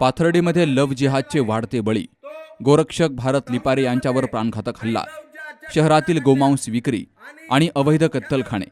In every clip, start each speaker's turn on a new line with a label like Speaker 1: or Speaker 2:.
Speaker 1: पाथर्डीमध्ये लव जिहादचे वाढते बळी. गोरक्षक भारत लिपारे यांच्यावर प्राणघातक हल्ला. शहरातील गोमांस विक्री आणि अवैध कत्तलखाने.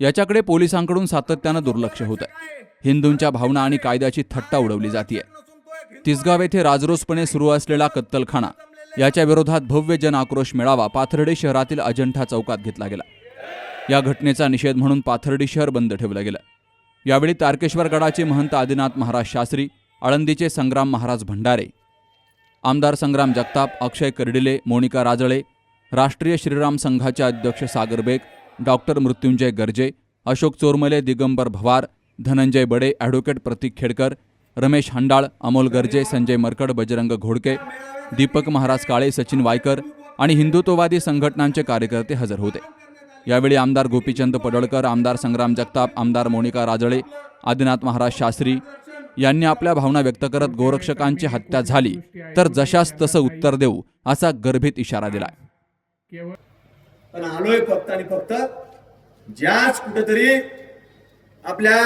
Speaker 1: याच्याकडे पोलिसांकडून सातत्यानं दुर्लक्ष होत आहे हिंदूंच्या भावना आणि कायद्याची थट्टा उडवली जाते तिसगाव येथे राजरोसपणे सुरू असलेला कत्तलखाना. याच्या विरोधात भव्य जन आक्रोश मेळावा पाथर्डी शहरातील अजंठा चौकात घेतला गेला. या घटनेचा निषेध म्हणून पाथर्डी शहर बंद ठेवलं गेलं. यावेळी तारकेश्वर गडाचे महंत आदिनाथ महाराज शास्त्री आळंदीचे संग्राम महाराज भंडारे आमदार संग्राम जगताप अक्षय कर्डिले मोनिका राजळे राष्ट्रीय श्रीराम संघाचे अध्यक्ष सागर बेग डॉक्टर मृत्युंजय गर्जे अशोक चोरमले दिगंबर भवार धनंजय बडे ॲडव्होकेट प्रतीक खेडकर रमेश हंडाळ अमोल गर्जे संजय मरकड बजरंग घोडके दीपक महाराज काळे सचिन वायकर आणि हिंदुत्ववादी संघटनांचे कार्यकर्ते हजर होते. यावेळी आमदार गोपीचंद पडळकर आमदार संग्राम जगताप आमदार मोनिका राजळे आदिनाथ महाराज शास्त्री यांनी आपल्या भावना व्यक्त करत गोरक्षकांची हत्या झाली. तर जशास तसं उत्तर देऊ असा गर्भित इशारा दिलाय.
Speaker 2: पण आलोय फक्त आणि फक्त ज्याच कुठेतरी आपल्या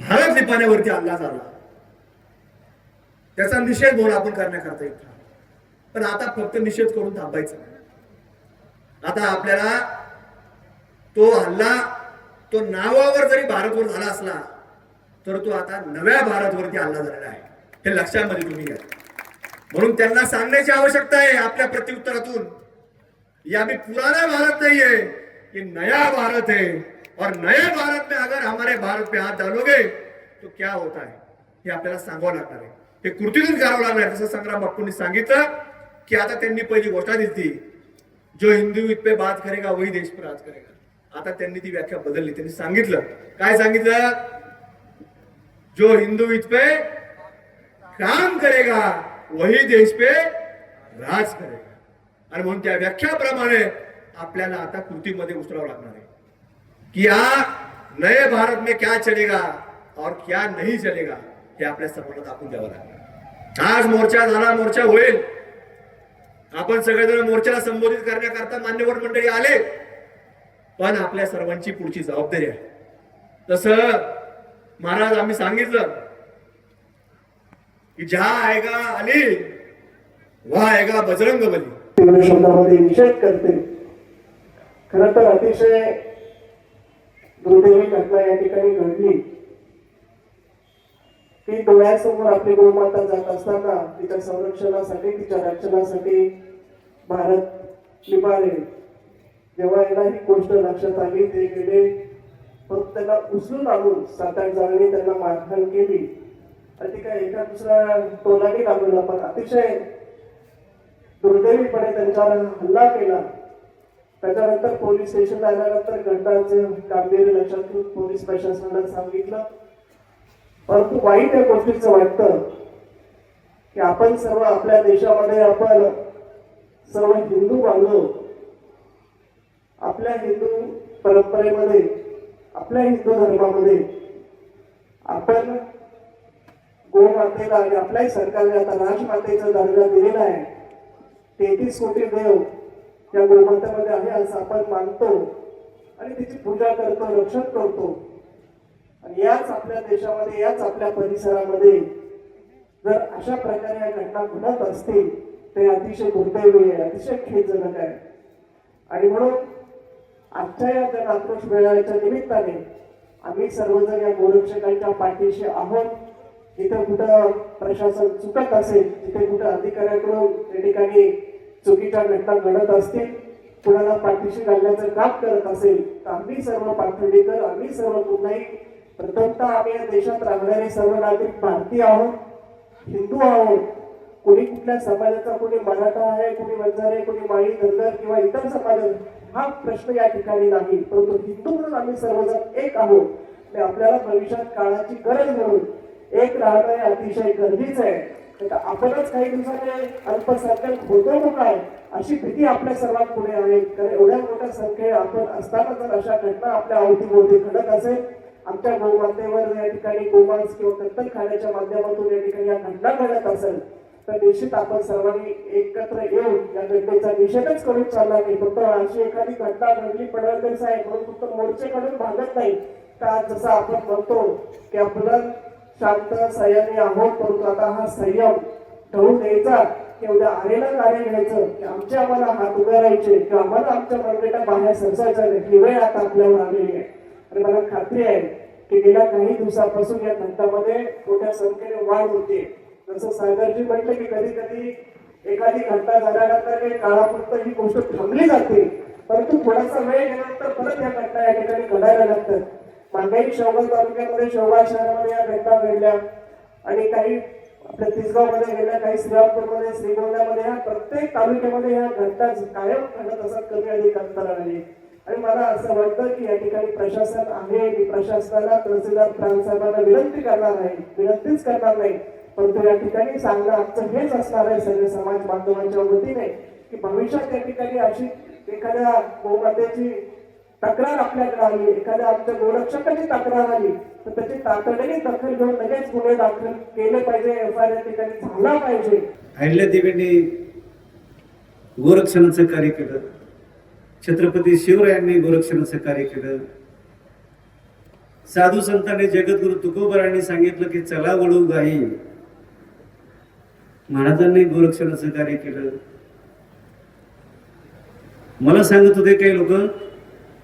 Speaker 2: भारत लिपाण्यावरती हल्ला झाला त्याचा निषेध म्हणून आपण करण्याकरता येत पण आता फक्त निषेध करून थांबायचा. आता आपल्याला तो हल्ला तो नावावर जरी भारतवर झाला असला तर तो आता नव्या भारतवरती हल्ला झालेला आहे. हे लक्षामध्ये तुम्ही घ्या. म्हणून त्यांना सांगण्याची आवश्यकता आहे आपल्या प्रत्युत्तरातून. या मी पुराना भारत नहीं है ये नया भारत है और नए भारत में अगर हमारे भारत पे हाथ डालोगे तो क्या होता है? हे आपल्याला सांगावं लागणार आहे. हे कृतीतून करावं लागणार आहे. जसं संग्राम बापूंनी सांगितलं की आता त्यांनी पहिली घोषणा दिली जो हिंदू इत पे बात करेगा वही देश पर राज करेगा. आता त्यांनी ती व्याख्या बदलली. त्यांनी सांगितलं. काय सांगितलं? जो हिंदू इथ पे काम करेगा वही देश पे राज करेगा. आणि म्हणून त्या व्याख्याप्रमाणे आपल्याला आता कृतीमध्ये उतरावं लागणार आहे. कि या नये भारत में क्या चलेगा और क्या नहीं चलेगा हे आपल्यासमोर दाखवून द्यावं लागणार आज मोर्चा झाला मोर्चा होईल. आपण सगळेजण मोर्चाला संबोधित करण्याकरता मान्यवर मंडळी आले. पण आपल्या सर्वांची पुढची जबाबदारी आहे. तसं महाराज आम्ही सांगितलं की ज्या ऐका आली वा आएगा बजरंग बली
Speaker 3: शब्दामध्ये निषेध करते. खर तर अतिशय दुर्दैवी घटना या ठिकाणी घडली. ती डोळ्यासमोर आपली गोमाता जात असताना तिच्या संरक्षणासाठी तिच्या रक्षणासाठी भारत निभाळेल जेव्हा याला ही गोष्ट लक्षात आली ते गेले. फक्त त्याला उचलून आणून सात आठ जणांनी त्यांना मारहाण केली. आणि ती काय एका दुसऱ्या टोलाने लागलेला पण अतिशय दुर्दैवीपणे त्यांच्यावर हल्ला केला. त्याच्यानंतर पोलीस स्टेशनला आल्यानंतर घटनाचं गांभीर्य लक्षात घेऊन पोलीस प्रशासनाला सांगितलं. परंतु वाईट या गोष्टीचं वाटतं की आपण सर्व आपल्या देशामध्ये आपण सर्व हिंदू बांधव आपल्या हिंदू परंपरेमध्ये आपल्या हिंदू धर्मामध्ये आपण गोमातेला आणि आपल्याही सरकारने आता राजमातेचा दर्जा दिलेला आहे. तेहतीस कोटी देव या गोमातेमध्ये आहे असं आपण मानतो. आणि तिची पूजा करतो रक्षण करतो. आणि याच आपल्या देशामध्ये याच आपल्या परिसरामध्ये जर अशा प्रकारे या घटना घडत असतील तर अतिशय दुर्दैवी आहे अतिशय खेदजनक आहे. आणि म्हणून आजच्या या जन मेळाव्याच्या निमित्ताने आम्ही सर्वजण या गोरक्षकांच्या पाठीशी आहोत. जिथे कुठं प्रशासन चुकत असेल तिथे कुठं अधिकाऱ्याकडून त्या ठिकाणी चुकीच्या घटना घडत असतील कुणाला पाठीशी घालण्याचं काम करत असेल तर आम्ही सर्व पाठवणीकर आम्ही सर्व कुठलाही प्रथमतः आम्ही या देशात राहणारे सर्व नागरिक भारतीय आहोत हिंदू आहोत. कोणी कुठल्या समाजाचा कोणी मराठा आहे कोणी वंजारे कोणी माळी धनगर किंवा इतर समाज हा प्रश्न या ठिकाणी नाही परंतु हिंदू म्हणून आम्ही सर्वजण एक आहोत. ते आपल्याला भविष्यात काळाची गरज म्हणून एक राहणं हे अतिशय गरजेचं आहे. तर आपणच काही दिवसाने अल्पसंख्याक होतो का काय अशी भीती आपल्या सर्वात पुढे आहे. कारण एवढ्या मोठ्या संख्येत आपण असताना जर अशा घटना आपल्या अवतीभोवती घडत असेल आमच्या गोमातेवर या ठिकाणी गोमांस किंवा कत्तल खाण्याच्या माध्यमातून या ठिकाणी या घटना घडत असेल निश्चित आपण सर्वांनी एकत्र येऊन या घटनेचा निषेधच करून चालला नाही फक्त अशी एखादी घटना घडली पडळकर साहेब म्हणून फक्त मोर्चे काढून भागत नाही. तर आज जसं आपण म्हणतो की आपण शांत संयमी आहोत परंतु आता हा संयम ठेवून द्यायचा की उद्या आलेला कार्य घ्यायचं की आमचे आम्हाला हात उभे राहायचे किंवा आम्हाला आमच्या मंडळीला बाहेर सरसायचं नाही. ही वेळ आता आपल्यावर आलेली आहे. आणि मला खात्री आहे की गेल्या काही दिवसापासून या घटनामध्ये मोठ्या संख्येने वाढ होते जसं सागरजी म्हटलं की कधी कधी एखादी घटना झाल्यानंतर काही काळापुरतं ही गोष्ट थांबली जाते. परंतु थोडासा वेळ गेल्यानंतर परत या घटना या ठिकाणी घडायला लागतात मांगाई शेवगाव तालुक्यामध्ये शेवगाव शहरामध्ये या घटना घडल्या. आणि काही आपल्या तिसगावमध्ये गेल्या काही श्रीरामपूरमध्ये श्रीगोंदामध्ये ह्या प्रत्येक तालुक्यामध्ये ह्या घटना कायम घडत असतात कमी अधिक अंतराने आणि मला असं वाटतं की या ठिकाणी प्रशासन आहे मी प्रशासनाला तहसीलदार प्रांतसाहेबांना विनंती करणार नाही विनंतीच करणार नाही. परंतु या ठिकाणी सांगणं आमचं हेच असणार आहे सगळे समाज बांधवांच्या वतीने की भविष्यात त्या ठिकाणी अशी एखाद्या गोमातेची तक्रार आपल्याकडे आली एखाद्या आमच्या गोरक्षकाची तक्रार आली तर त्याची तातडीने दखल घेऊन लगेच गुन्हे दाखल केले पाहिजे एफ आय आर ठिकाणी झाला पाहिजे.
Speaker 4: अहिल्यादेवींनी गोरक्षणाचं कार्य केलं. छत्रपती शिवरायांनी गोरक्षणाचं कार्य केलं. साधू संतांनी जगद्गुरु तुकोबरांनी सांगितलं की चला वळू गाई. महाराजांनी गोरक्षणाचं कार्य केलं. मला सांगत होते काही लोक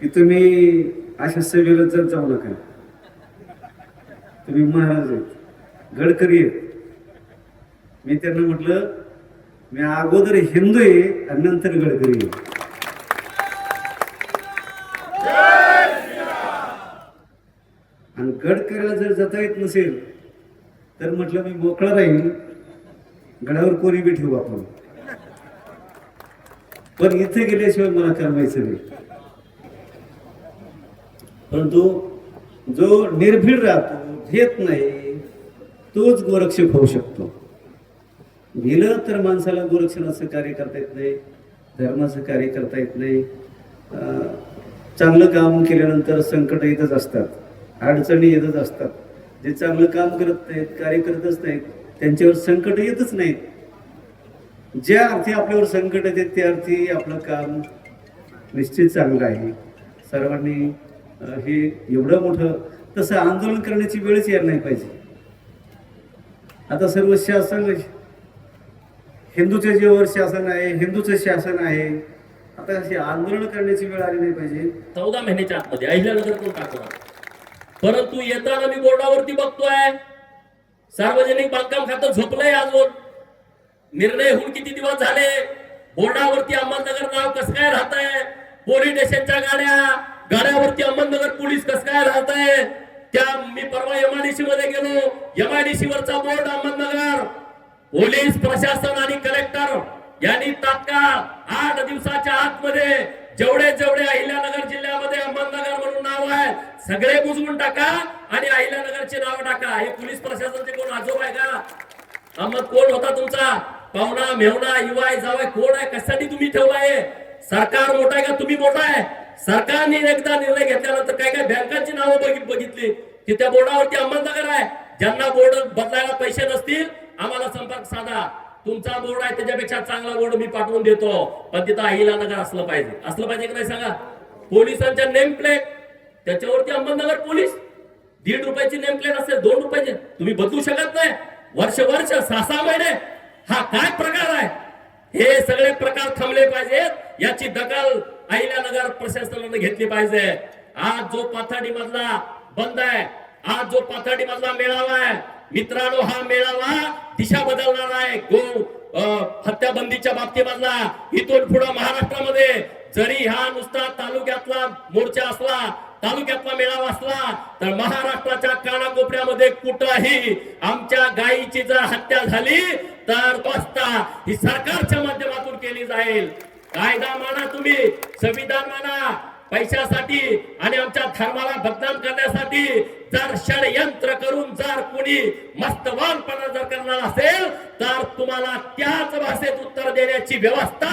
Speaker 4: की तुम्ही अशा सेवेला जर जाऊ नका. तुम्ही महाराज आहेत. गडकरी आहेत. मी त्यांना म्हटलं मी अगोदर हिंदू आहे आणि नंतर गडकरी आहे. आणि गडकरीला जर जाता येत नसेल तर म्हटलं मी मोकळा राहील. गडावर कोणी बी ठेवू आपण. पण इथे गेल्याशिवाय मला करमायचं नाही. परंतु जो निर्भीड राहतो घेत नाही तोच गोरक्षक होऊ शकतो. गेलं तर माणसाला गोरक्षणाचं कार्य करता येत नाही धर्माचं कार्य करता येत नाही. अं, चांगलं काम केल्यानंतर संकट येतच असतात अडचणी येतच असतात. जे चांगलं काम करत नाहीत कार्य करतच नाहीत त्यांच्यावर संकट येतच नाहीत ज्या अर्थी आपल्यावर संकट येते त्या अर्थी आपलं काम निश्चित चांगलं आहे. सर्वांनी हे एवढं मोठं तसं आंदोलन करण्याची वेळच यायला नाही पाहिजे. आता सर्व शासन हिंदूचे जेवर शासन आहे हिंदूचं शासन आहे आता अशी आंदोलन करण्याची वेळ आली नाही पाहिजे.
Speaker 5: चौदा महिन्याच्या आतमध्ये अहिल्यानगर कोण टाकणार? परंतु येताना मी बोर्डावरती बघतोय सार्वजनिक बांधकाम खातं झोपलंय आजवर निर्णय होऊन किती दिवस झाले? बोर्डावरती अहमदनगर नाव कस काय राहत आहे पोलीस स्टेशनच्या गाड्या गाड्यावरती अहमदनगर पोलीस कस काय राहत आहे त्या मी परवा एमआयडीसी मध्ये गेलो. एमआयडीसी वरचा बोर्ड अहमदनगर. पोलीस प्रशासन आणि कलेक्टर यांनी तात्काळ आठ दिवसाच्या आतमध्ये जेवढे जेवढे अहिल्यानगर जिल्ह्यामध्ये अहमदनगर म्हणून नाव आहे सगळे बुजवून टाका. आणि अहिल्यानगरचे नाव टाका. हे पोलीस प्रशासनचे कोण आजोब आहे का? अहमद कोण होता तुमचा? पाहुणा मेवणा युवाय जावाय कोण आहे? कशासाठी तुम्ही ठेवलाय? सरकार मोठा आहे का? तुम्ही मोठा आहे? सरकारने एकदा निर्णय घेतल्यानंतर काय काय बँकांची नावं बघितली? की त्या बोर्डावरती अहमदनगर आहे. ज्यांना बोर्ड बदलायला पैसे नसतील आम्हाला संपर्क साधा. तुमचा बोर्ड आहे त्याच्यापेक्षा चांगला बोर्ड मी पाठवून देतो. पण तिथं अहिलानगर असलं पाहिजे. असलं पाहिजे की नाही सांगा? पोलिसांच्या नेम प्लेट त्याच्यावरती अहमदनगर पोलीस? दीड रुपयाची नेम प्लेट असेल दोन रुपयाची. तुम्ही बदलू शकत नाही. वर्ष वर्ष सहा सहा महिने. हा काय प्रकार आहे? हे सगळे प्रकार थांबले पाहिजेत. याची दखल अहिल्यानगर प्रशासनाने घेतली पाहिजे. आज जो पाथाडी मधला बंद आहे आज जो पाथाडी मधला मेळावा आहे मित्रांनो हा मेळावा दिशा बदलणार आहे. गो अं, हत्याबंदीच्या बाबतीमधला इथून पुढे महाराष्ट्रामध्ये जरी हा नुसता तालुक्यातला मोर्चा असला तालुक्यातला मेळावा असला तर महाराष्ट्राच्या कानाकोपऱ्यामध्ये कुठंही आमच्या गायीची जर हत्या झाली तर वाचता ही सरकारच्या माध्यमातून केली जाईल. कायदा माना तुम्ही संविधान माना. पैशासाठी आणि आमच्या धर्माला बदनाम करण्यासाठी जर षडयंत्र करून जर कोणी मस्तवानपणा जर करणार असेल तर तुम्हाला त्याच भाषेत उत्तर देण्याची व्यवस्था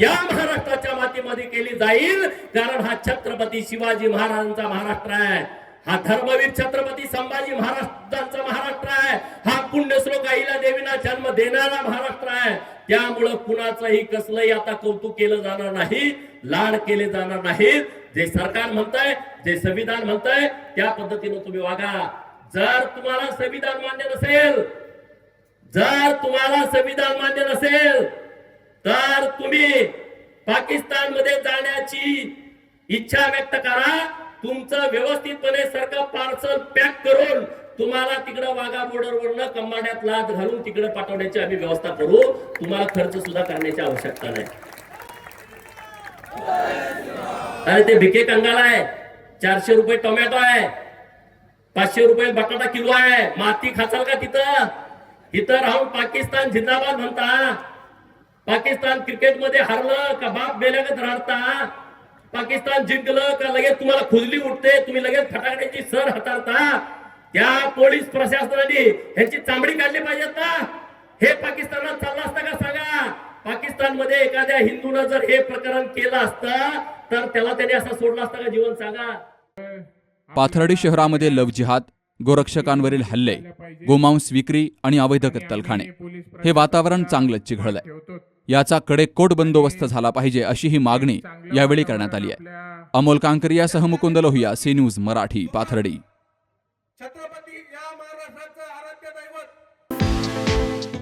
Speaker 5: या महाराष्ट्राच्या मातीमध्ये केली जाईल. कारण हा छत्रपती शिवाजी महाराजांचा महाराष्ट्र आहे. हा धर्मवीर छत्रपती संभाजी महाराष्ट्रांचा महाराष्ट्र आहे. हा पुण्यश्लोक अहिल्या देवीना जन्म देणारा महाराष्ट्र आहे. त्यामुळं कुणाचंही कसलंही आता कौतुक केलं जाणार नाही लाड केले जाणार नाहीत जे सरकार म्हणतंय जे संविधान म्हणतंय त्या पद्धतीनं तुम्ही वागा. जर तुम्हाला संविधान मान्य नसेल जर तुम्हाला संविधान मान्य नसेल तर तुम्ही पाकिस्तानमध्ये जाण्याची इच्छा व्यक्त करा. तुमचं व्यवस्थितपणे सरकार पार्सल पॅक करून तुम्हाला तिकडं वाघा बॉर्डरवरनं कंबाड्यात लाद घालून तिकडे पाठवण्याची आम्ही व्यवस्था करू. तुम्हाला खर्च सुद्धा करण्याची आवश्यकता नाही. अरे ते भिके कंगाल आहे. चारशे रुपये टोमॅटो आहे. पाचशे रुपये बटाटा किलो आहे. माती खाचाल का तिथं? इथं राहून पाकिस्तान जिंदाबाद म्हणता. पाकिस्तान क्रिकेटमध्ये हरलं का बाप बेल्यागत राहता पाकिस्तान जिंकलं का लगेच तुम्हाला खुजली उठते? तुम्ही लगेच फटाकड्याची सर हाताळता? त्या पोलीस प्रशासनाने ह्याची चांबडी काढली पाहिजेत ना? हे पाकिस्तानात चाललं असतं का सांगा? पाकिस्तानमध्ये एखाद्या हिंदूनं जर हे प्रकरण केलं असतं तर त्याला त्याने असं सोडलं असतं का? जीवन सांगा.
Speaker 1: पाथर्डी शहरामध्ये लव जिहाद गोरक्षकांवरील हल्ले गोमांस विक्री आणि अवैध कत्तलखाने. हे वातावरण चांगलंच चिघळलंय. याचा कडेकोट बंदोबस्त झाला पाहिजे अशी ही मागणी यावेळी करण्यात आली आहे. अमोल कांकरियासह मुकुंद लोहिया सी न्यूज मराठी पाथर्डी.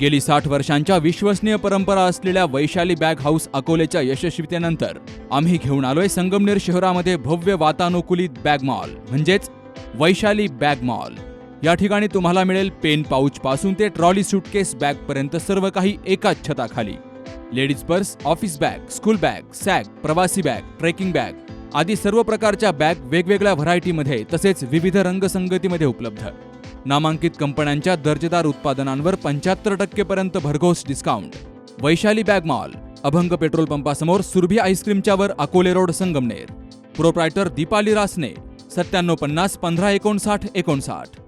Speaker 1: गेली साठ वर्षांच्या विश्वसनीय परंपरा असलेल्या वैशाली बॅग हाऊस अकोलेच्या यशस्वीतेनंतर आम्ही घेऊन आलोय संगमनेर शहरामध्ये भव्य वातानुकूलित बॅग मॉल म्हणजेच वैशाली बॅग मॉल. या ठिकाणी तुम्हाला मिळेल पेन पाऊच पासून ते ट्रॉली सुटकेस बॅग पर्यंत सर्व काही एकाच छताखाली. Ladies purse office bag school bag sag प्रवासी बॅग ट्रेकिंग बॅग आदी सर्व प्रकारच्या बॅग वेगवेगळ्या व्हरायटीमध्ये तसेच विविध रंगसंगतीमध्ये उपलब्ध. नामांकित कंपन्यांच्या दर्जेदार उत्पादनांवर पंच्याहत्तर टक्केपर्यंत भरघोस discount Vaishali bag mall Abhang petrol पंपासमोर Surabhi आईस्क्रीमच्या वर अकोले रोड संगमनेर. प्रोप्रायटर दीपाली रासने सत्त्याण्णव पन्नास पंधरा एकोणसाठ एकोणसाठ.